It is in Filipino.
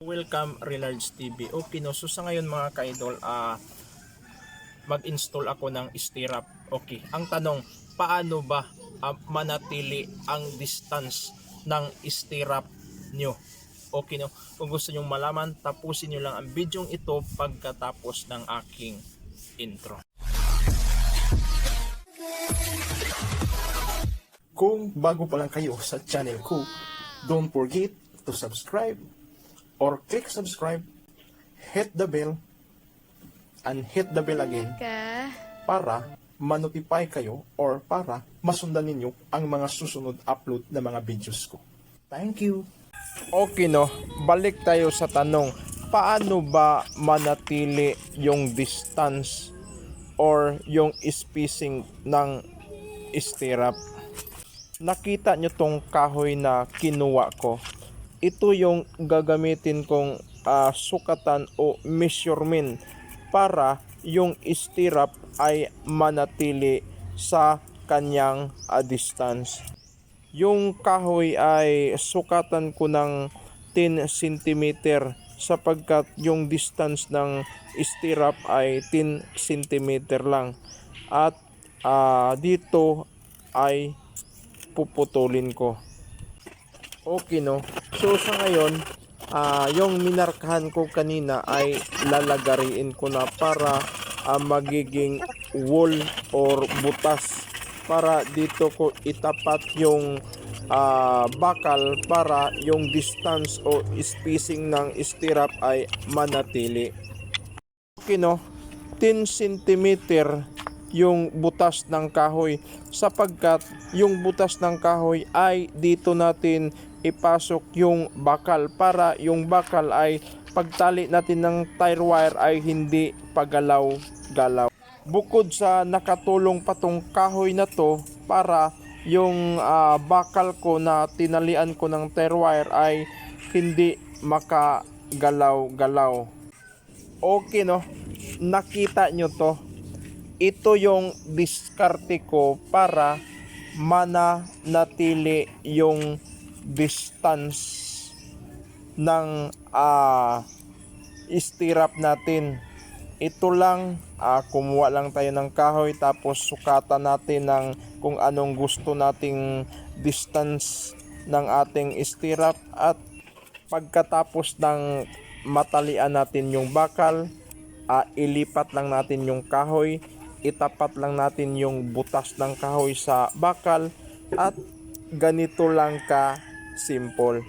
Welcome Relards TV. Okay no, so sa ngayon mga ka-idol, ah mag-install ako ng stirrup. Okay, ang tanong, paano ba ah, manatili ang distance ng stirrup nyo? Okay no, kung gusto nyong malaman, tapusin nyo lang ang video ito pagkatapos ng aking intro. Kung bago pa lang kayo sa channel ko, don't forget to subscribe or click subscribe, hit the bell, and hit the bell again ka. para manotify kayo or para masundan ninyo ang mga susunod upload na mga videos ko. Thank you! Okay no, balik tayo sa tanong, paano ba manatili yung distance or yung spacing ng stirrup? Nakita nyo tong kahoy na kinuha ko ito yung gagamitin kong ah, sukatan o measurement para yung stirrup ay manatili sa kanyang ah, distance. Yung kahoy ay sukatan ko ng 10 cm sapagkat yung distance ng stirrup ay 10 cm lang. At ah, dito ay puputulin ko. Okay no. So sa ngayon, ah yung minarkahan ko kanina ay lalagariin ko na para ah, magiging wall or butas para dito ko itapat yung ah, bakal para yung distance o spacing ng stirrup ay manatili. Okay no, 10 cm yung butas ng kahoy sapagkat yung butas ng kahoy ay dito natin ipasok yung bakal para yung bakal ay pagtali natin ng tire wire ay hindi pagalaw-galaw. Bukod sa nakatulong patong kahoy na to para yung ah, bakal ko na tinalian ko ng tire wire ay hindi makagalaw-galaw. Okay no, nakita nyo to ito yung diskarte ko para mananatili yung distance ng ah stirrup natin. Ito lang, ah, kumuha lang tayo ng kahoy tapos sukatan natin ng kung anong gusto nating distance ng ating stirrup at pagkatapos ng matalian natin yung bakal, ah, ilipat lang natin yung kahoy, itapat lang natin yung butas ng kahoy sa bakal at ganito lang ka simple.